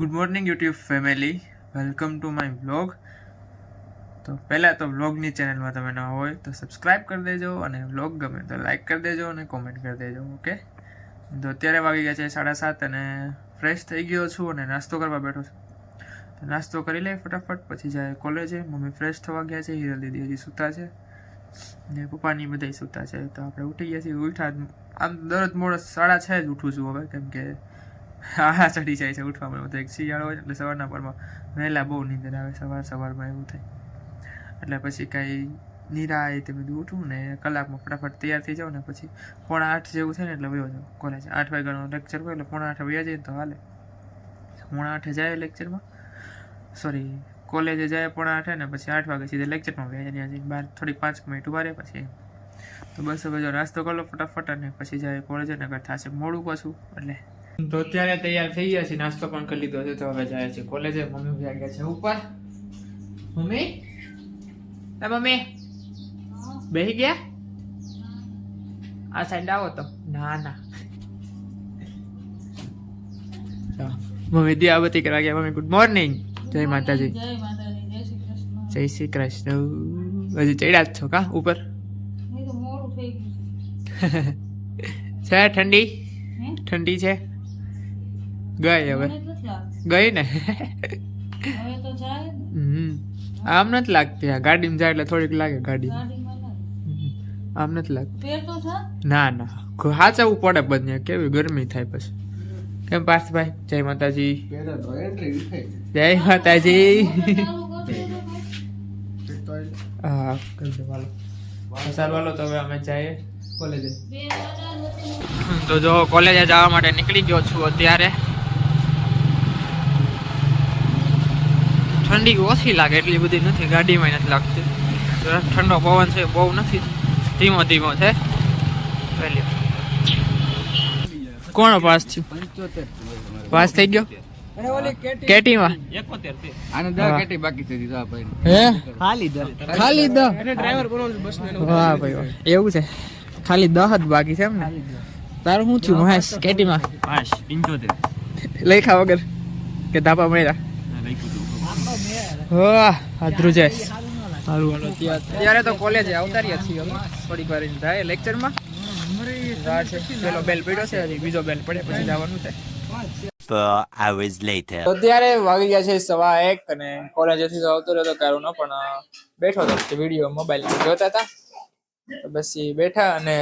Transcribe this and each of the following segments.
Good morning YouTube family welcome to my blog તો પહેલાં તો બ્લોગની ચેનલમાં તમે ન હોય તો સબસ્ક્રાઈબ કરી દેજો અને બ્લોગ ગમે તો લાઈક કરી દેજો અને કોમેન્ટ કરી દેજો ઓકે તો અત્યારે વાગી ગયા છે સાડા સાત અને ફ્રેશ થઈ ગયો છું અને નાસ્તો કરવા બેઠો છું. નાસ્તો કરી લે ફટાફટ, પછી જાય કોલેજે મમ્મી ફ્રેશ થવા ગયા છે, હિરલ દીદી હજી સૂતા છે ને પપ્પાની બધાય સૂતા છે. તો આપણે ઉઠી ગયા છીએ. ઉઠા આમ દરરોજ મોડો સાડા છ જ ઉઠું છું હવે, કેમ કે આળા ચડી જાય છે ઉઠવામાં તો એક શિયાળો હોય એટલે સવારના પરમાં વહેલા બહુ નીંદર આવે, સવાર સવારમાં એવું થાય. એટલે પછી કાંઈ નિરાય તે બધું ઉઠવું ને કલાકમાં ફટાફટ તૈયાર થઈ જાઉં ને પછી પોણા આઠ જેવું થાય ને એટલે વયો જાઉં કોલેજ આઠ વાગ્યાનો લેક્ચર હોય એટલે પોણા આઠ વયા જઈએ તો હાલે. પોણા આઠે જાય લેક્ચરમાં સોરી કોલેજે જાય પોણા આઠે ને પછી આઠ વાગે સીધા લેક્ચરમાં વયા જાય. ત્યાં બાર, થોડીક પાંચ મિનિટ ઊભા રહે પછી તો બસ હવે જો નાસ્તો કરો ફટાફટ અને પછી જાય કોલેજે ને થશે મોડું પાછું, એટલે તો અત્યારે તૈયાર થઈ ગયા છે નાસ્તો પણ કરી લીધો છે તો હવે જાય છે કોલેજે. મમ્મી ગયા ગયા છે ઉપર. મમ્મી? એ મમ્મી? બેહી ગયા? આ સાઈડ આવો તો. ના ના. મમ્મી દી દિયાબતી કરવા ગયા. મમ્મી ગુડ મોર્નિંગ જય માતાજી. જય શ્રી કૃષ્ણ. હજી ચડ્યા જ છો કા ઉપર? તો છે. ઠંડી? ઠંડી છે? ગઈ હવે. ગઈ ને. આમ નથી લાગતી આ ગાડીમાં જાય એટલે થોડીક લાગે ગાડી ગાડીમાં આમ નથી લાગતી. ના ના. હાચવવું પડે બંને. કેવી ગરમી થાય પછી. કેમ પાર્થભાઈ? જય માતાજી. જય માતાજી. ચાલુ. હા વાલો. સારું તો હવે અમે જઈએ કોલેજે. તો જો કોલેજે જવા માટે નીકળી ગયો છું અત્યારે. ઠંડી ઓછી લાગે એટલી બધી નથી ગાડીમાં નથી લાગતી. ઠંડો પવન છે બહુ નથી. ધીમો ધીમો છે. કોણ પાસ થયું પાસ થઈ ગયો? કેટીમાં? હા. હે? ખાલી દ વાહ ભાઈ એવું છે? ખાલી દહ જ બાકી છે એમ ને? તારું શું થયું મહેશ? કેટીમાં? લખ્યા વગર કે ધાપા મળ્યા? આ ધ્રુજેશ સારું હાલો તો કોલેજે આવતા રહ્યા છીએ અમે. થોડીક વાર રહીને લેક્ચરમાં પેલો બેલ પડ્યો છે હજી બીજો બેલ પડે પછી જવાનું છે. અત્યારે વાગી ગયા સવા એક અને કોલેજેથી આવતો રહ્યો તો કારું નો પણ બેઠો હતો વીડિયો મોબાઈલ જોતા હતા. તો બસ બેઠા અને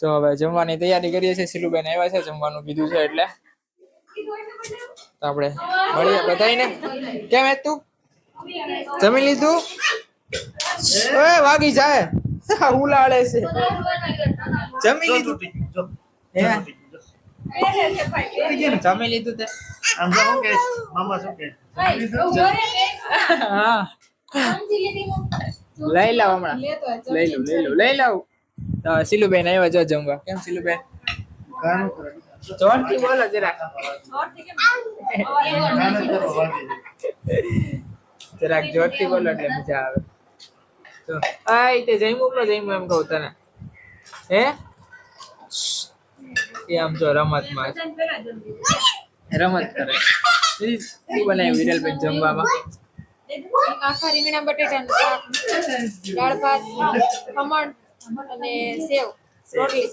જો હવે જમવાની તૈયારી કરીએ છીએ. સિલુબેન આવ્યા છે જમવાનું કીધું છે એટલે. તો આપણે મળીએ બધા કેમ હે તું? જમી લીધું? એ વાગી જાય. ઉલાળે છે. જમી લીધું? જમી લીધું તે? હા. લઈ લાવ હમણાં. લઈ લઉં લઈ લઉં લઈ લઉં તો સિલુબેન આવ્યા જો જમવા. કેમ સિલુબેન? જોરથી બોલો જરાક. જરાક જોરથી બોલો એટલે મજા આવે. તો આ તે જઈ મોકલો જઈ એમ કહું તને. હે? એ આમ જો રમતમાં. છે. રમત કરે. દીદી, શું બનાવ્યું વિરલબેન જમવામાં? આખા રીંગણા બટેટાનું શાક દાળ ભાત ખમણ અને સેવ રોટલી.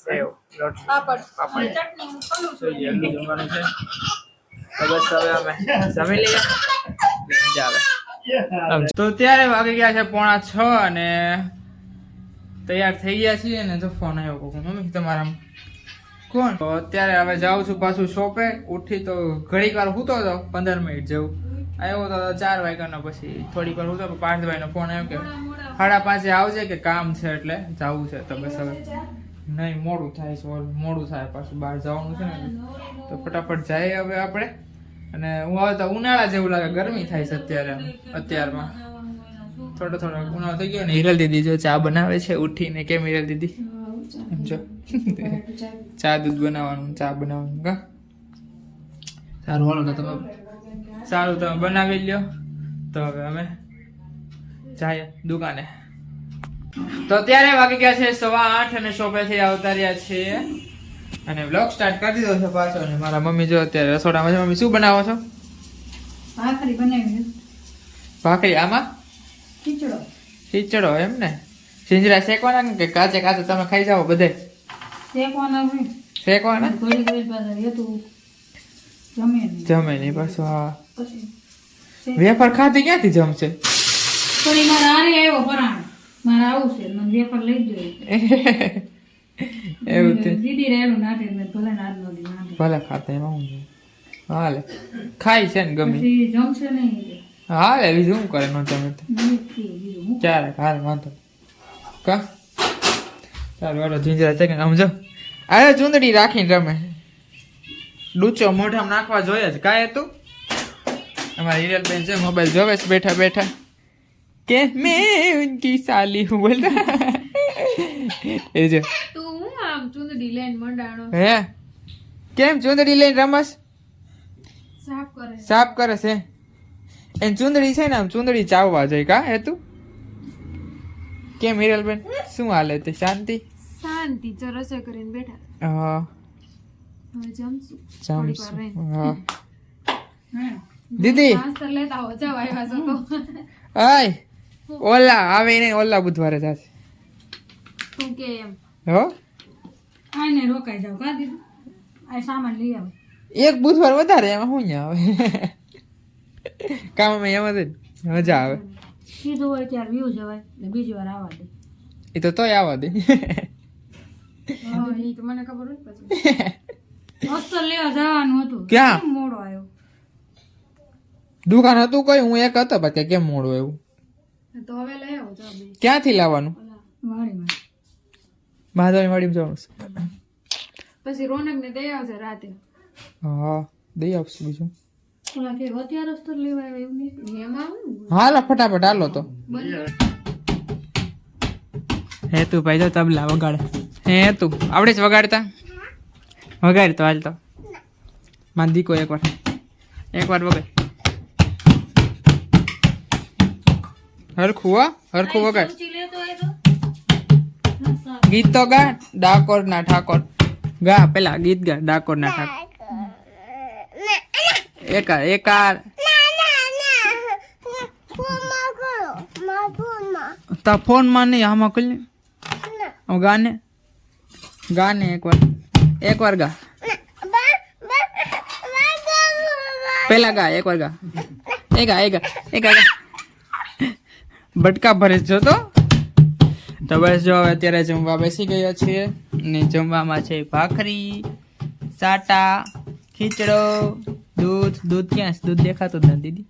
સેવ રોટલી પાપડ. પાપડ. જોઈએ એટલું જમવાનું છે? તો બસ હવે અમે જમી લઈએ. એટલે મજા આવે. તો ત્યારે વાગી ગયા છે પોણા છ અને તૈયાર થઈ ગયા છીએ ને તો ફોન આવ્યો મમ્મી તમારા કોણ? તો અત્યારે હવે જાઉં છું પાછું શોપે ઉઠી તો ઘડીક વાર સૂતો હતો પંદર મિનિટ જેવું. આવ્યો તો ચાર વાગ્યાનો પછી થોડીક વાર સૂતો પાર્થભાઈનો ફોન આવ્યો કે સાડા પાંચે આવજે કે કામ છે એટલે જવું છે. તો બસ હવે નહીં મોડું થાય છે મોડું થાય પાછું બહાર જવાનું છે ને. તો ફટાફટ જાય હવે આપણે. અને હું આવે તો ઉનાળા જેવું લાગે, ગરમી થાય છે અત્યારે અત્યારમાં. થોડો થોડો ઉનાળો થઈ ગયો ને હિરલ દીદી જો ચા બનાવે છે, ઉઠીને. કેમ હિરલ દીદી? એમ જો. ચા દૂધ બનાવવાનું, ચા બનાવવાનું, કા? સારું, હાલો તમે સારું, તમે બનાવી લ્યો. તો હવે અમે જાય દુકાને. તો અત્યારે વાગી ગયા છે સવા આઠ અને શોપેથી આવતા રહ્યા છીએ. અને બ્લોગ સ્ટાર્ટ કરી દીધો છે પાછો અને મારા મમ્મી જો અત્યારે રસોડામાં છે. મમ્મી શું બનાવો છો? ભાખરી બનાવી ભાખરી આમાં? ખીચડો. ખીચડો એમ ને? સિંજરા શેકવાના કે કાચે કાચે તમે ખાઈ જાઓ બધે? શેકવાના શેકવાના? હેતું જમે. જમે નહીં પાછું હા. વેફર ખાતી ક્યાંથી જમશે? થોડી મારા આરે આવ્યો પરાણ. મારા આવું છે મને વેફર લઈ જ જોઈએ. એવું તે દીદી રહેલું નાટે મેં ભલે નાટ નો દી નાટે ભલે ખાતા એમાં હું હાલે ખાઈ છે ને ગમે જમશે નહીં હાલે બીજું શું કરે નો તમે ચાલે હાલ વાંધો કા ચાલો વાળો જીંજરા છે કે આમ જો અરે ચૂંદડી રાખીને રમે ડૂચો મોઢામાં નાખવા જોઈએ જ કાંઈ હતું અમારી હિરલ બેન છે મોબાઈલ જોવે છે બેઠા બેઠા કે મેં ઉનકી સાલી હું બોલતા એ જો આમ ચૂંદડી લઈને મંડાણો. હે? કેમ ચૂંદડી લઈને રમસ? સાફ કરે. સાફ કરે છે. એન ચૂંદડી છે ને આમ ચૂંદડી ચાવવા જોઈએ કા હે તું? કેમ હિરલબેન શું હાલે તે? શાંતિ? શાંતિ જો રસોઈ કરીને બેઠા. હા. હવે જમશું. જમશું. હા. હા? દીદી. લેતા હો જાવ આવ્યા છો તો આય ઓલા આવે ને ઓલા બુધવારે જાશે. તું કે એમ. હો? આને રોકાઈ જાવ કા દીધું. આ સામાન લઈ આવ. એક બુધવાર વધારે એમાં શું આવે? કામમાં એમાં જ મજા આવે. સીધું હોય ત્યારે વ્યૂ જવાય ને બીજી વાર આવવા દે. એ તો તોય આવવા દે. મને ખબર હોય પછી. લેવા જવાનું હતું. ક્યાં? મોડો આવ્યો? દુકાન હતું કઈ? હું એક હતો પછી કેમ મોડું એવું તો હવે લઈ આવો ક્યાંથી લાવવાનું? વાડીમાં. માધવની વાડીમાં જવાનું છે. પછી રોનક ને દઈ આવશે રાતે. હા દઈ આપશું બીજું. હાલો ફટાફટ હાલો તો. હે તું ભાઈ તો તબલા વગાડે. હે તું આવડે જ વગાડતા? વગાડ તો હાલ તો. માર દીકો એકવાર. એકવાર વગાડ. હરખું હો હરખું વગાડ. ગીત તો ગા, ડાકોર ના ઠાકોર. ગા, પેલા ગીત ગા, ડાકોર ના ઠાકોર. એકાર એકાર તા ફોનમાં નહીં, આમાં કલ ને. આમ ગાને ગાને એકવાર એકવાર ગા. પેલા ગા એકવાર ગા. એ ગા એ ગા એ ગા ગા. બટકા ભરે જો તો. તો બસ જો હવે અત્યારે જમવા બેસી ગયા છીએ ને જમવામાં છે ભાખરી, સાટા, ખીચડો, દૂધ. દૂધ ક્યાં દૂધ દેખાતું જ નથી દીદી.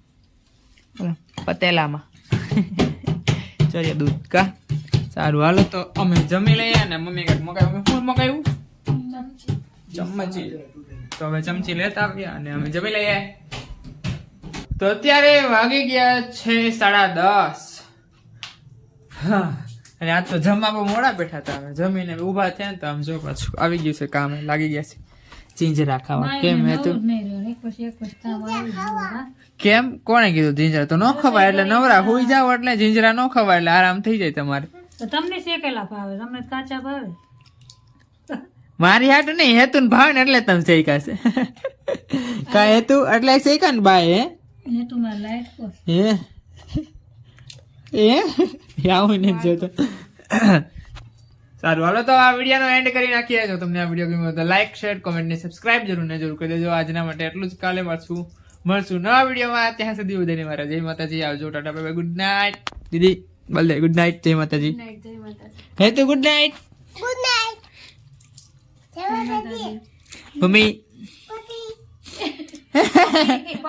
પતેલામાં. ચલો, દૂધ કા? સારું, હાલો તો અમે જમી લઈએ ને મમ્મી કંઈક મગાવ્યું. શું મગાવ્યું? ચમચી. તો હવે ચમચી લેતા આવ્યા અને અમે જમી લઈએ. તો અત્યારે વાગી ગયા છે સાડા દસ. હા. અને આજ તો જમવા બહુ મોડા બેઠા હતા અમે. જમીને ઊભા થયા ને તો આમ જો પાછું આવી ગયું છે કામ લાગી ગયા છે. ચીંજરા ખાવા. કેમ હે તું એક પછી એક પછી કામ? કોણે કીધું જીંજરા? તો ન ખવાય એટલે નવરા હોઈ જાવ એટલે જીંજરા ન ખવાય એટલે આરામ થઈ જાય તમારે. તો તમને શેકેલા ભાવે? તમને કાચા ભાવે? મારી હાટ નહીં હેતુ ને ભાવે ને એટલે તમે શેકા છે. કા હેતુ? એટલે શેકા ને બાય હે? હેતુ માં લાઈટ હે? એ આવું ને જોતો સારું હાલો તો આ વિડીયોનો એન્ડ કરી નાખીએ. જો તમને આ વીડિયો ગમ્યો તો લાઈક શેર કોમેન્ટ ને સબસ્ક્રાઇબ જરૂર ને જરૂર કરી દેજો. આજના માટે એટલું જ. કાલે મળશું મળશું નવા વિડીયોમાં. ત્યાં સુધી બધાને મારા જય માતાજી. આવજો ટાટા બાય ગુડ નાઇટ દીદી બોલ ગુડ નાઇટ જય માતાજી. નાઈટ જય માતાજી. હે તો ગુડ નાઇટ ભૂમિ